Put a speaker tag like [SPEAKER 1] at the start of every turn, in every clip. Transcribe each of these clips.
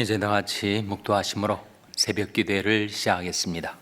[SPEAKER 1] 이제 다 같이 묵도하심으로 새벽 기도회를 시작하겠습니다.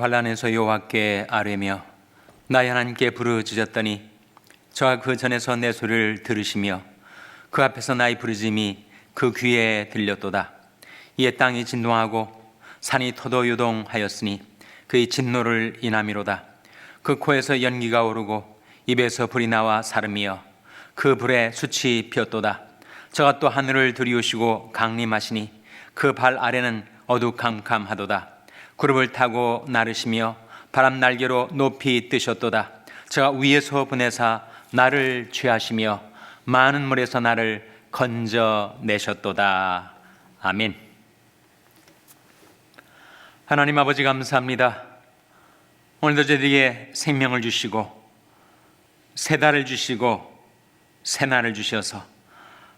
[SPEAKER 1] 내가 환란에서 여호와께 아뢰며 나의 하나님께 부르짖었더니 저가 그 전에서 내 소리를 들으시며 그 앞에서 나의 부르짐이 그 귀에 들렸도다. 이에 땅이 진동하고 산이 토도유동하였으니 그의 진노를 인함이로다. 그 코에서 연기가 오르고 입에서 불이 나와 사름이여 그 불에 숯이 피었도다. 저가 또 하늘을 들이우시고 강림하시니 그 발 아래는 어두캄캄하도다 구름을 타고 나르시며 바람 날개로 높이 뜨셨도다. 저가 위에서 보내사 나를 취하시며 많은 물에서 나를 건져내셨도다. 아멘. 하나님 아버지 감사합니다. 오늘도 저희에게 생명을 주시고 새 달을 주시고 새 날을 주셔서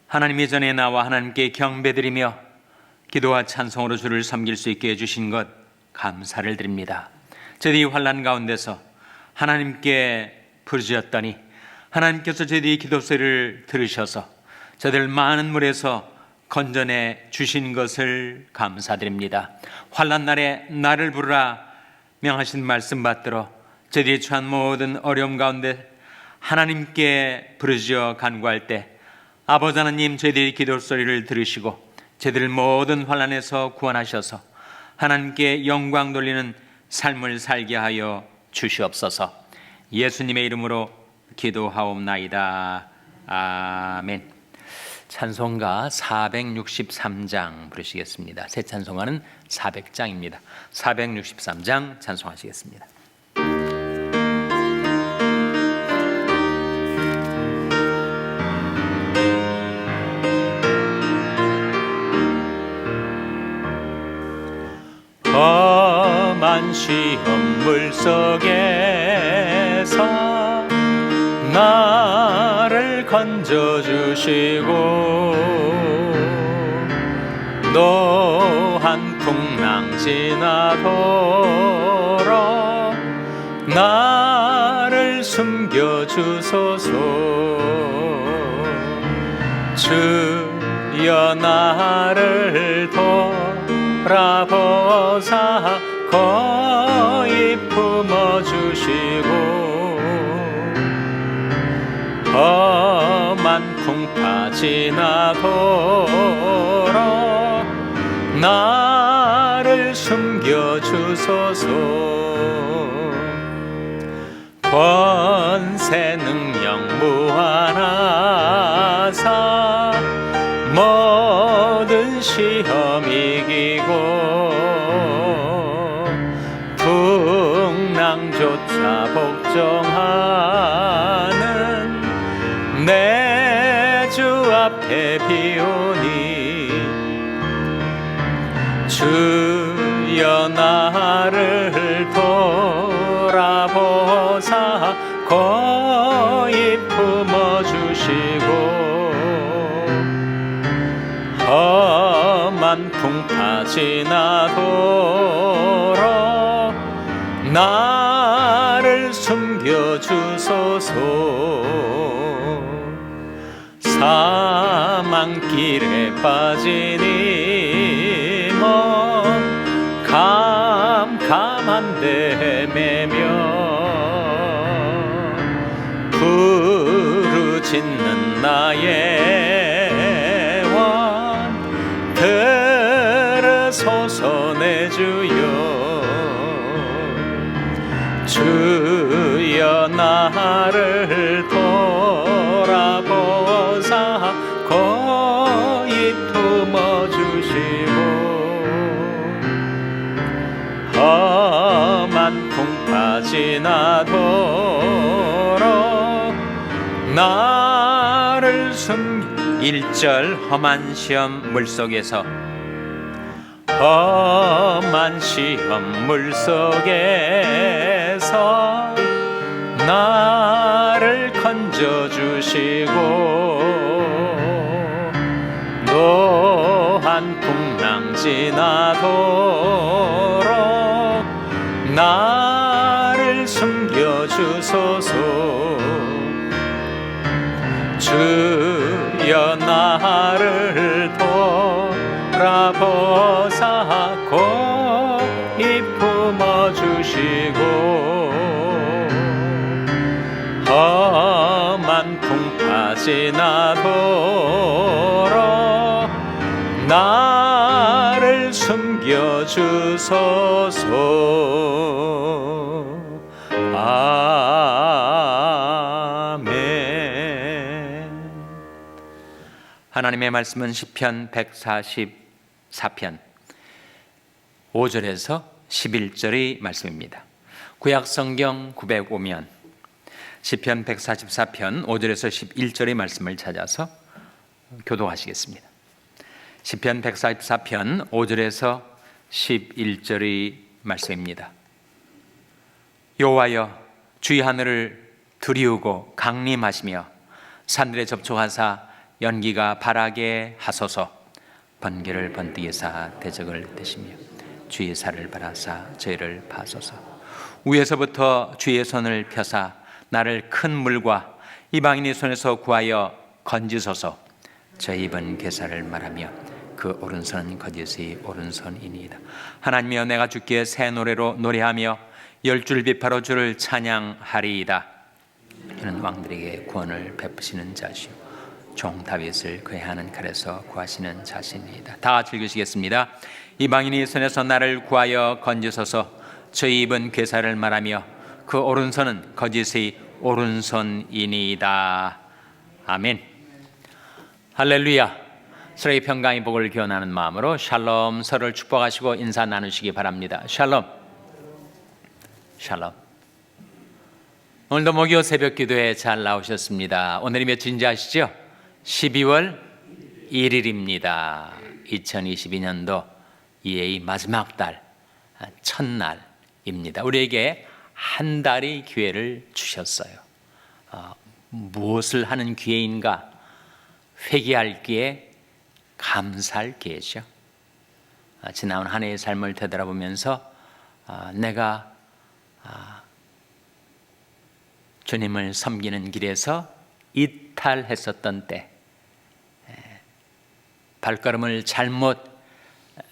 [SPEAKER 1] 하나님의 전에 나와 하나님께 경배드리며 기도와 찬송으로 주를 섬길 수 있게 해주신 것 감사를 드립니다. 저희들이 환란 가운데서 하나님께 부르짖었더니 하나님께서 저희들이 기도 소리를 들으셔서 저들 많은 물에서 건져내 주신 것을 감사드립니다. 환란 날에 나를 부르라 명하신 말씀 받들어 저희들이 처한 모든 어려움 가운데 하나님께 부르짖어 간구할 때 아버지 하나님 저희들이 기도 소리를 들으시고 저희들 모든 환란에서 구원하셔서 하나님께 영광 돌리는 삶을 살게 하여 주시옵소서. 예수님의 이름으로 기도하옵나이다. 아멘. 찬송가 463장 부르시겠습니다. 새 찬송가는 400장입니다. 463장 찬송하시겠습니다. 시험 물속에서 나를 건져주시고 노한 풍랑 지나도록 나를 숨겨주소서. 주여 나를 돌아보사 거 지나도록 나를 숨겨 주소서. 권세 능력 무한하 나를 돌아보사 거의 품어주시고 험한 풍파 지나도록 나를 숨겨주소서. 사망길에 빠지 캄캄한데 매며 부르짖는 나의 원 들으소서 내 주여 주여 나를 지나도록 나 나를 숨 일절 험한 시험 물속에서 험한 시험 물속에서 나를 건져 주시고 노한 풍랑 지나도록 나를 숨겨 주소서. 주여 나를 돌아보사 고이 품어주시고 험한 풍파 지나도록 나를 숨겨주소서 하나님의 말씀은 시편 144편 5절에서 11절의 말씀입니다. 구약 성경 905면 시편 144편 5절에서 11절의 말씀을 찾아서 교도하시겠습니다. 시편 144편 5절에서 11절의 말씀입니다. 여호와여 주의 하늘을 두리우고 강림하시며 산들에 접촉하사 연기가 바라게 하소서. 번개를 번뜩이사 대적을 대시며 주의 살을 바라사 저희를 파소서. 위에서부터 주의 손을 펴사 나를 큰 물과 이방인의 손에서 구하여 건지소서. 저희 입은 괴사를 말하며 그 오른손은 거짓의 오른손이니이다. 하나님이여 내가 주께 새 노래로 노래하며 열줄 비파로 주를 찬양하리이다. 이는 왕들에게 구원을 베푸시는 자시오 종 다윗을 그의 하는 칼에서 구하시는 자신이다. 다 같이 읽으시겠습니다. 이방인이 손에서 나를 구하여 건지소서. 저희 입은 괴사를 말하며 그 오른손은 거짓의 오른손이니이다. 아멘. 할렐루야. 서로의 평강의 복을 기원하는 마음으로 샬롬 서로를 축복하시고 인사 나누시기 바랍니다. 샬롬. 샬롬. 오늘도 목요 새벽 기도에 잘 나오셨습니다. 오늘이 몇인지 아시죠? 12월 1일입니다. 2022년도 이의 마지막 달 첫날입니다. 우리에게 한 달의 기회를 주셨어요. 어, 무엇을 하는 기회인가? 회개할 기회 감사할 기회죠. 아, 지나온 한 해의 삶을 되돌아보면서 아, 내가 아, 주님을 섬기는 길에서 이탈했었던 때 에, 발걸음을 잘못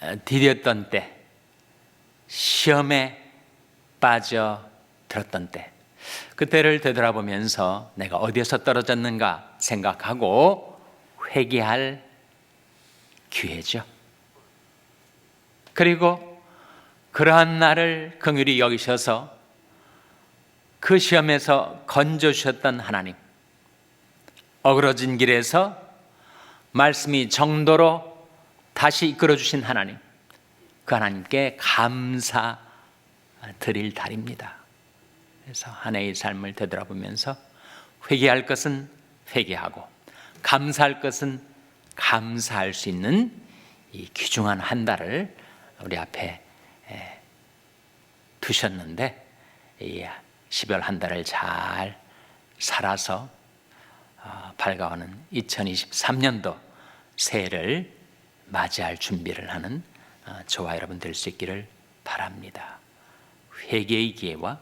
[SPEAKER 1] 어, 디뎠던 때 시험에 빠져 들었던 때 그때를 되돌아보면서 내가 어디에서 떨어졌는가 생각하고 회개할 기회죠. 그리고 그러한 나를 긍휼히 여기셔서 그 시험에서 건져 주셨던 하나님 어그러진 길에서 말씀이 정도로 다시 이끌어 주신 하나님 그 하나님께 감사 드릴 달입니다. 그래서 한 해의 삶을 되돌아보면서 회개할 것은 회개하고 감사할 것은 감사할 수 있는 이 귀중한 한 달을 우리 앞에 두셨는데 이 12월 한 달을 잘 살아서 어, 밝아오는 2023년도 새해를 맞이할 준비를 하는 어, 저와 여러분 될 수 있기를 바랍니다. 회개의 기회와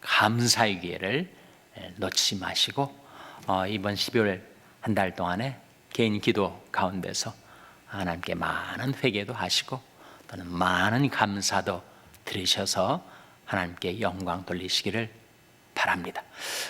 [SPEAKER 1] 감사의 기회를 놓치지 마시고 어, 이번 12월 한 달 동안에 개인 기도 가운데서 하나님께 많은 회개도 하시고 또는 많은 감사도 드리셔서 하나님께 영광 돌리시기를 바랍니다.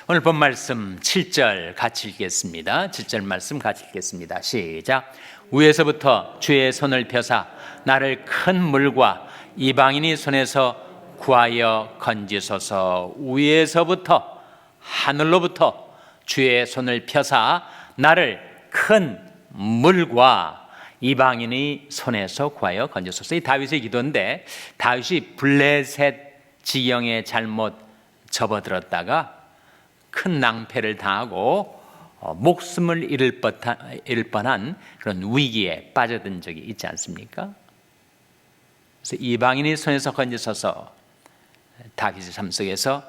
[SPEAKER 1] 오늘 본 말씀 7절 같이 읽겠습니다. 7절 말씀 같이 읽겠습니다. 시작. 위에서부터 주의 손을 펴사 나를 큰 물과 이방인이 손에서 구하여 건지소서. 위에서부터 하늘로부터 주의 손을 펴사 나를 큰 물과 이방인의 손에서 구하여 건지소서. 이 다윗의 기도인데 다윗이 블레셋 지경에 잘못 접어들었다가 큰 낭패를 당하고 어, 목숨을 잃을 뻔한, 그런 위기에 빠져든 적이 있지 않습니까? 그래서 이방인의 손에서 건져서서 다윗의 삶 속에서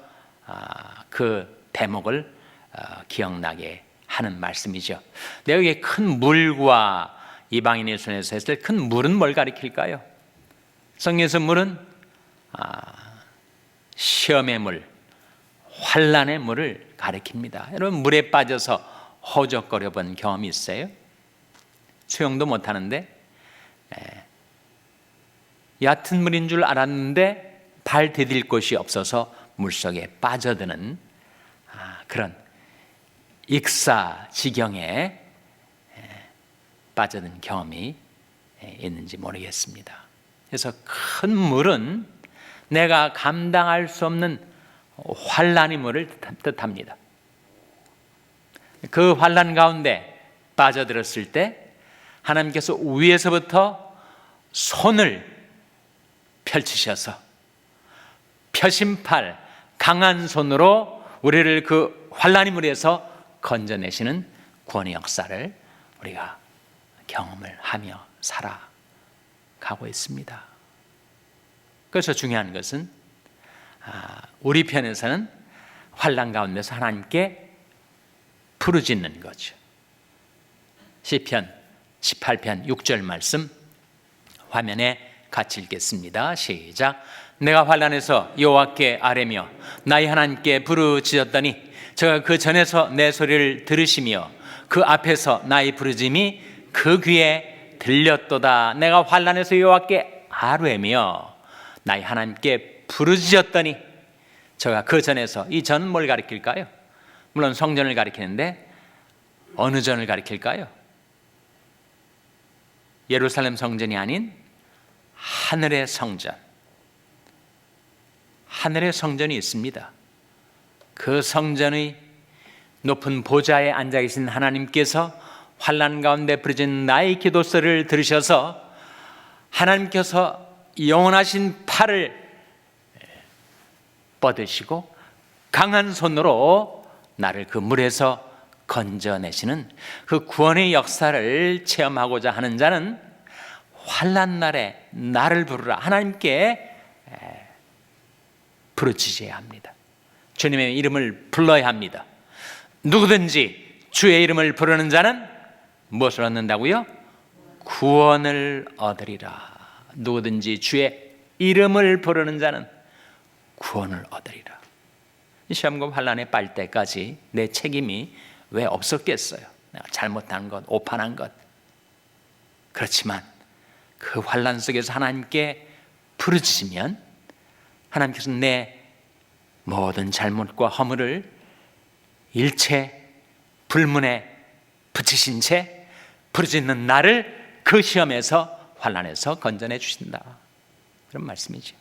[SPEAKER 1] 아, 그 대목을 어, 기억나게 하는 말씀이죠. 내 여기 큰 물과 이방인의 손에서 했을 큰 물은 뭘 가리킬까요? 성경에서 물은 아, 시험의 물, 환란의 물을 가리킵니다. 여러분 물에 빠져서 허적거려 본 경험이 있어요? 수영도 못 하는데 에, 얕은 물인 줄 알았는데 발 디딜 곳이 없어서 물속에 빠져드는 아, 그런 익사 지경에 빠져든 경험이 있는지 모르겠습니다. 그래서 큰 물은 내가 감당할 수 없는 환란의 물을 뜻합니다. 그 환란 가운데 빠져들었을 때 하나님께서 위에서부터 손을 펼치셔서 펴신팔 강한 손으로 우리를 그 환란의 물에서 건져내시는 구원의 역사를 우리가 경험을 하며 살아가고 있습니다. 그래서 중요한 것은 아, 우리 편에서는 환란 가운데서 하나님께 부르짖는 거죠. 시편 18편 6절 말씀 화면에 같이 읽겠습니다. 시작. 내가 환란에서 여호와께 아뢰며 나의 하나님께 부르짖었더니 저가 그 전에서 내 소리를 들으시며 그 앞에서 나의 부르짐이 그 귀에 들렸도다. 내가 환란에서 여호와께 아뢰며 나의 하나님께 부르짖었더니 저가 그 전에서 이 전은 뭘 가리킬까요? 물론 성전을 가리키는데 어느 전을 가리킬까요? 예루살렘 성전이 아닌 하늘의 성전. 하늘의 성전이 있습니다. 그 성전의 높은 보좌에 앉아 계신 하나님께서 환란 가운데 부르짖는 나의 기도소리를 들으셔서 하나님께서 영원하신 팔을 뻗으시고 강한 손으로 나를 그 물에서 건져내시는 그 구원의 역사를 체험하고자 하는 자는 환란 날에 나를 부르라 하나님께 부르짖어야 합니다. 주님의 이름을 불러야 합니다. 누구든지 주의 이름을 부르는 자는 무엇을 얻는다고요? 구원을 얻으리라. 누구든지 주의 이름을 부르는 자는 구원을 얻으리라. 시험과 환란에 빨 때까지 내 책임이 왜 없었겠어요? 내가 잘못한 것, 오판한 것. 그렇지만 그 환란 속에서 하나님께 부르짖으면 하나님께서 내 모든 잘못과 허물을 일체 불문에 붙이신 채 부르짖는 나를 그 시험에서 환란에서 건져내 주신다. 그런 말씀이죠.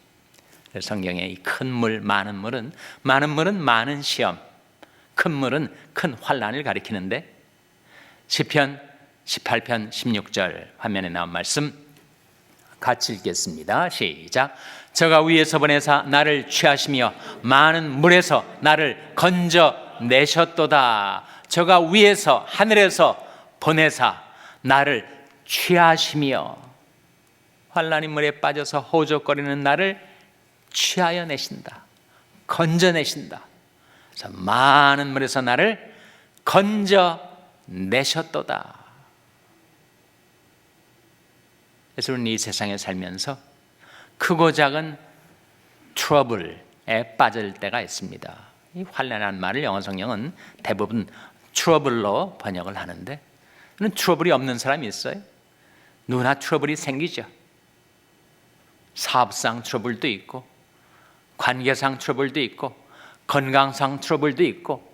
[SPEAKER 1] 성경에 이 큰 물, 많은 물은 많은 물은 많은 시험, 큰 물은 큰 환란을 가리키는데 시편 18편 16절 화면에 나온 말씀 같이 읽겠습니다. 시작. 저가 위에서 보내사 나를 취하시며 많은 물에서 나를 건져 내셨도다. 저가 위에서 하늘에서 보내사 나를 취하시며 환란의 물에 빠져서 호적거리는 나를 취하여 내신다. 건져 내신다. 그래서 많은 물에서 나를 건져 내셨도다. 그래서 이 세상에 살면서 크고 작은 트러블에 빠질 때가 있습니다. 이 환란한 말을 영어 성경은 대부분 트러블로 번역을 하는데 트러블이 없는 사람이 있어요? 누구나 트러블이 생기죠. 사업상 트러블도 있고 관계상 트러블도 있고 건강상 트러블도 있고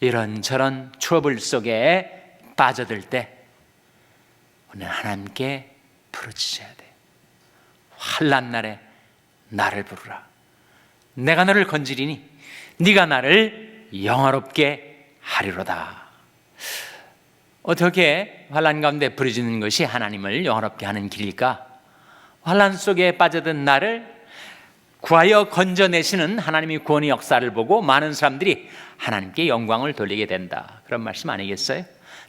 [SPEAKER 1] 이런저런 트러블 속에 빠져들 때 우리는 하나님께 부르짖어야 돼. 환란 날에 나를 부르라. 내가 너를 건지리니 네가 나를 영화롭게 하리로다. 어떻게 환란 가운데 부르짖는 것이 하나님을 영화롭게 하는 길일까? 환란 속에 빠져든 나를 구하여 건져내시는 하나님의 구원의 역사를 보고 많은 사람들이 하나님께 영광을 돌리게 된다. 그런 말씀 아니겠어요?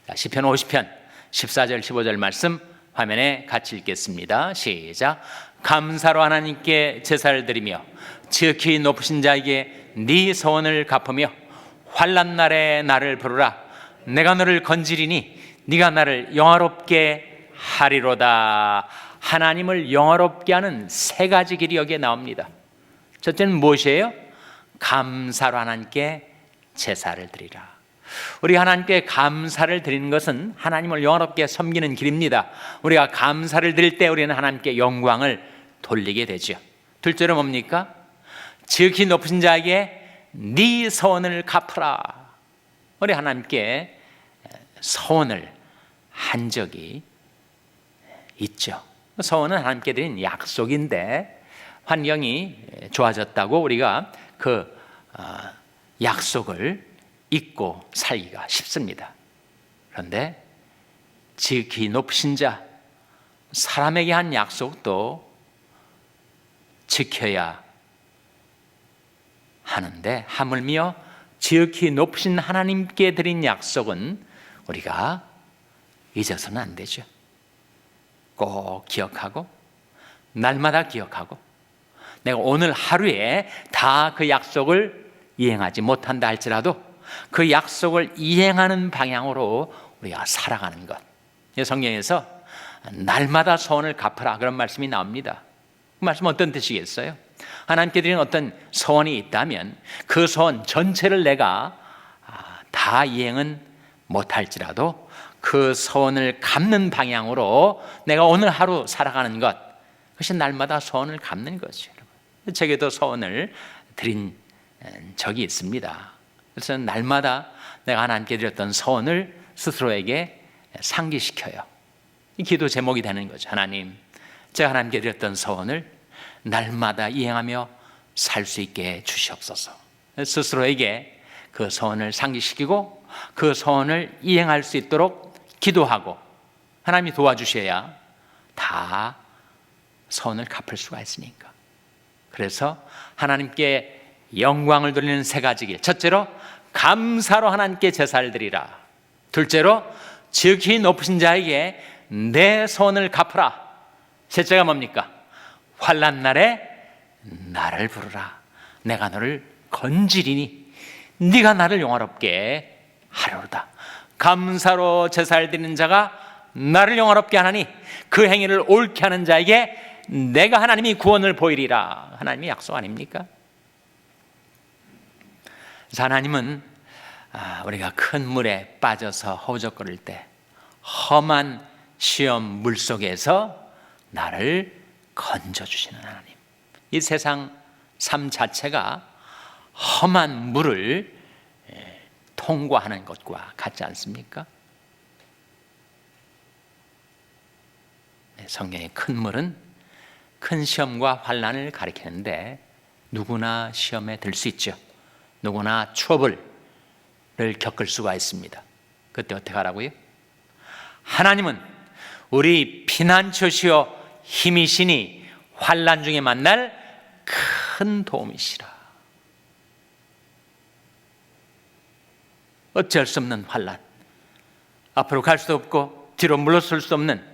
[SPEAKER 1] 자, 시편 50편 14절 15절 말씀 화면에 같이 읽겠습니다. 시작. 감사로 하나님께 제사를 드리며 지극히 높으신 자에게 네 소원을 갚으며 환난 날에 나를 부르라. 내가 너를 건지리니 네가 나를 영화롭게 하리로다. 하나님을 영화롭게 하는 세 가지 길이 여기에 나옵니다. 첫째는 무엇이에요? 감사로 하나님께 제사를 드리라. 우리 하나님께 감사를 드리는 것은 하나님을 영화롭게 섬기는 길입니다. 우리가 감사를 드릴 때 우리는 하나님께 영광을 돌리게 되죠. 둘째로 뭡니까? 지극히 높으신 자에게 네 서원을 갚으라. 우리 하나님께 서원을 한 적이 있죠. 서원은 하나님께 드린 약속인데 환경이 좋아졌다고 우리가 그 어, 약속을 잊고 살기가 쉽습니다. 그런데 지극히 높으신 자 사람에게 한 약속도 지켜야 하는데 하물며 지극히 높으신 하나님께 드린 약속은 우리가 잊어서는 안 되죠. 꼭 기억하고 날마다 기억하고 내가 오늘 하루에 다 그 약속을 이행하지 못한다 할지라도 그 약속을 이행하는 방향으로 우리가 살아가는 것. 성경에서 날마다 소원을 갚으라 그런 말씀이 나옵니다. 그 말씀 어떤 뜻이겠어요? 하나님께 드린 어떤 소원이 있다면 그 소원 전체를 내가 아, 다 이행은 못할지라도 그 소원을 갚는 방향으로 내가 오늘 하루 살아가는 것 그것이 날마다 소원을 갚는 것이죠. 제게도 소원을 드린 적이 있습니다. 그래서 날마다 내가 하나님께 드렸던 소원을 스스로에게 상기시켜요. 이 기도 제목이 되는 거죠. 하나님, 제가 하나님께 드렸던 소원을 날마다 이행하며 살 수 있게 주시옵소서. 스스로에게 그 소원을 상기시키고 그 소원을 이행할 수 있도록 기도하고 하나님이 도와주셔야 다 소원을 갚을 수가 있으니까. 그래서 하나님께 영광을 돌리는 세 가지 길. 첫째로 감사로 하나님께 제사를 드리라. 둘째로 지극히 높으신 자에게 내 손을 갚으라. 셋째가 뭡니까? 환란 날에 나를 부르라. 내가 너를 건지리니 네가 나를 영화롭게 하려다. 감사로 제사를 드리는 자가 나를 영화롭게 하나니 그 행위를 옳게 하는 자에게 내가 하나님이 구원을 보이리라. 하나님이 약속 아닙니까? 하나님은 아, 우리가 큰 물에 빠져서 허우적거릴 때 험한 시험 물 속에서 나를 건져 주시는 하나님. 이 세상 삶 자체가 험한 물을 통과하는 것과 같지 않습니까? 네, 성경의 큰 물은 큰 시험과 환란을 가리키는데 누구나 시험에 들 수 있죠. 누구나 추업을 겪을 수가 있습니다. 그때 어떻게 하라고요? 하나님은 우리 피난처시여 힘이시니 환란 중에 만날 큰 도움이시라. 어찌할 수 없는 환란. 앞으로 갈수 없고 뒤로 물러설 수 없는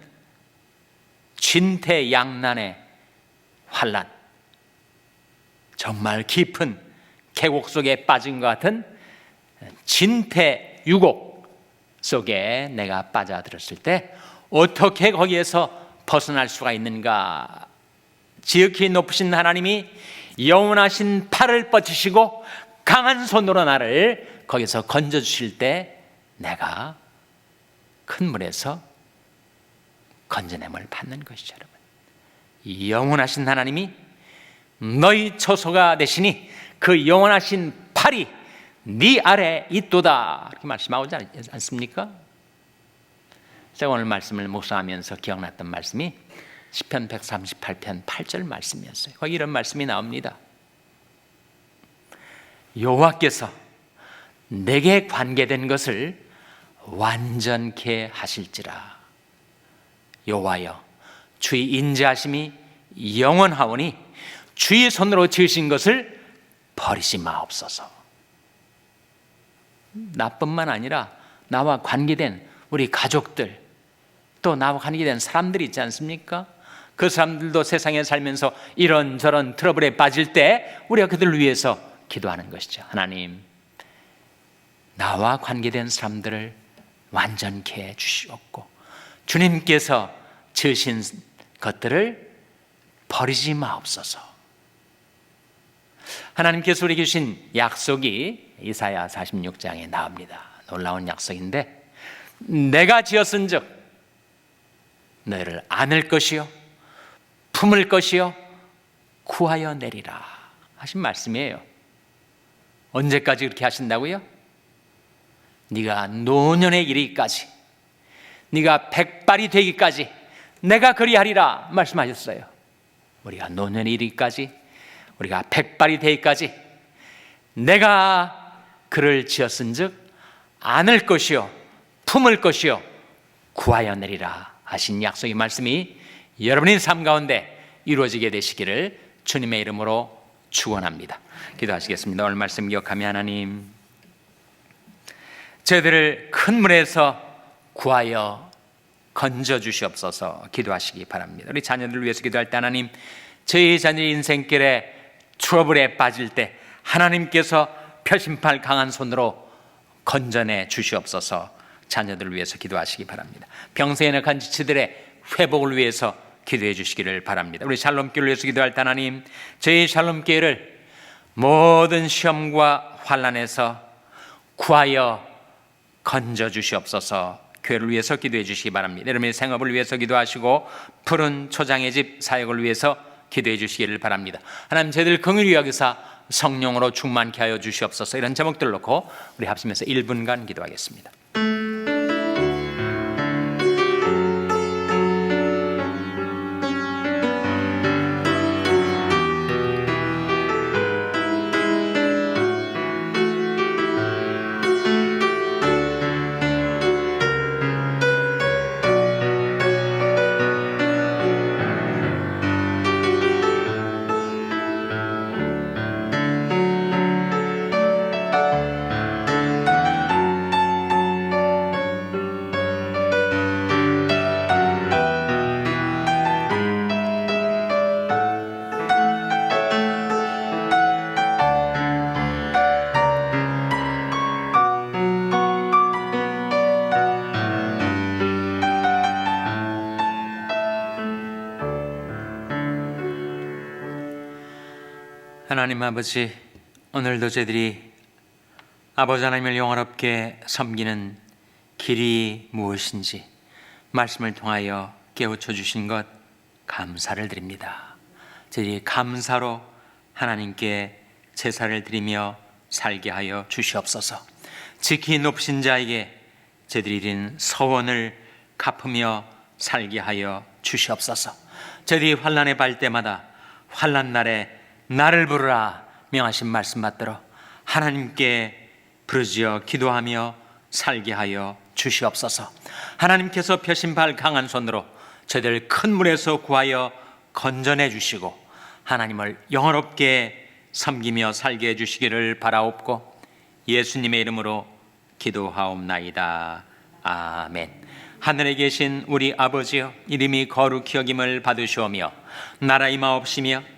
[SPEAKER 1] 진퇴양난의 환란. 정말 깊은 계곡 속에 빠진 것 같은 진태 유곡 속에 내가 빠져들었을 때 어떻게 거기에서 벗어날 수가 있는가? 지극히 높으신 하나님이 영원하신 팔을 뻗으시고 강한 손으로 나를 거기서 건져 주실 때 내가 큰 물에서 건져냄을 받는 것이죠, 여러분. 영원하신 하나님이 너희 처소가 되시니 그 영원하신 팔이 네 아래 있도다 이렇게 말씀하지 않습니까? 제가 오늘 말씀을 묵상하면서 기억났던 말씀이 시편 138편 8절 말씀이었어요. 거기 이런 말씀이 나옵니다. 여호와께서 내게 관계된 것을 완전케 하실지라. 여호와여, 주의 인자하심이 영원하오니 주의 손으로 지으신 것을 버리지 마옵소서. 나뿐만 아니라 나와 관계된 우리 가족들 또 나와 관계된 사람들이 있지 않습니까? 그 사람들도 세상에 살면서 이런저런 트러블에 빠질 때 우리가 그들을 위해서 기도하는 것이죠. 하나님, 나와 관계된 사람들을 완전케 해 주시옵고 주님께서 지으신 것들을 버리지 마옵소서. 하나님께서 우리에게 주신 약속이 이사야 46장에 나옵니다. 놀라운 약속인데 내가 지었은즉 너희를 안을 것이요 품을 것이요 구하여 내리라 하신 말씀이에요. 언제까지 그렇게 하신다고요? 네가 노년에 이르기까지 네가 백발이 되기까지 내가 그리하리라 말씀하셨어요. 우리가 노년에 이르기까지 우리가 백발이 되기까지 내가 그를 지었은즉 안을 것이요 품을 것이요 구하여 내리라 하신 약속의 말씀이 여러분의 삶 가운데 이루어지게 되시기를 주님의 이름으로 축원합니다. 기도하시겠습니다. 오늘 말씀 기억하며 하나님 저희들을 큰 물에서 구하여 건져 주시옵소서 기도하시기 바랍니다. 우리 자녀들을 위해서 기도할 때 하나님 저희 자녀 인생길에 트러블에 빠질 때 하나님께서 표심팔 강한 손으로 건져내 주시옵소서 자녀들을 위해서 기도하시기 바랍니다. 병세에 약한 지치들의 회복을 위해서 기도해 주시기를 바랍니다. 우리 샬롬교를 위해서 기도할 때 하나님 저희 샬롬교회를 모든 시험과 환란에서 구하여 건져 주시옵소서 교회를 위해서 기도해 주시기 바랍니다. 여러분의 생업을 위해서 기도하시고 푸른 초장의 집 사역을 위해서 기도해 주시기를 바랍니다. 하나님 저희들 긍휼히 여기사 성령으로 충만케 하여 주시옵소서 이런 제목들 놓고 우리 합심해서 1분간 기도하겠습니다. 하나님 아버지 오늘도 저희들이 아버지 하나님을 영원롭게 섬기는 길이 무엇인지 말씀을 통하여 깨우쳐 주신 것 감사를 드립니다. 저희들이 감사로 하나님께 제사를 드리며 살게 하여 주시옵소서. 지키 높으신 자에게 저희들이 드린 서원을 갚으며 살게 하여 주시옵소서. 저희들이 환란에 발 때마다 환란 날에 나를 부르라 명하신 말씀 받들어 하나님께 부르짖어 기도하며 살게 하여 주시옵소서. 하나님께서 펴신 발 강한 손으로 저희들 큰 물에서 구하여 건져내 주시고 하나님을 영원롭게 섬기며 살게 해 주시기를 바라옵고 예수님의 이름으로 기도하옵나이다. 아멘. 하늘에 계신 우리 아버지여 이름이 거룩히 여김을 받으시오며 나라 임하옵시며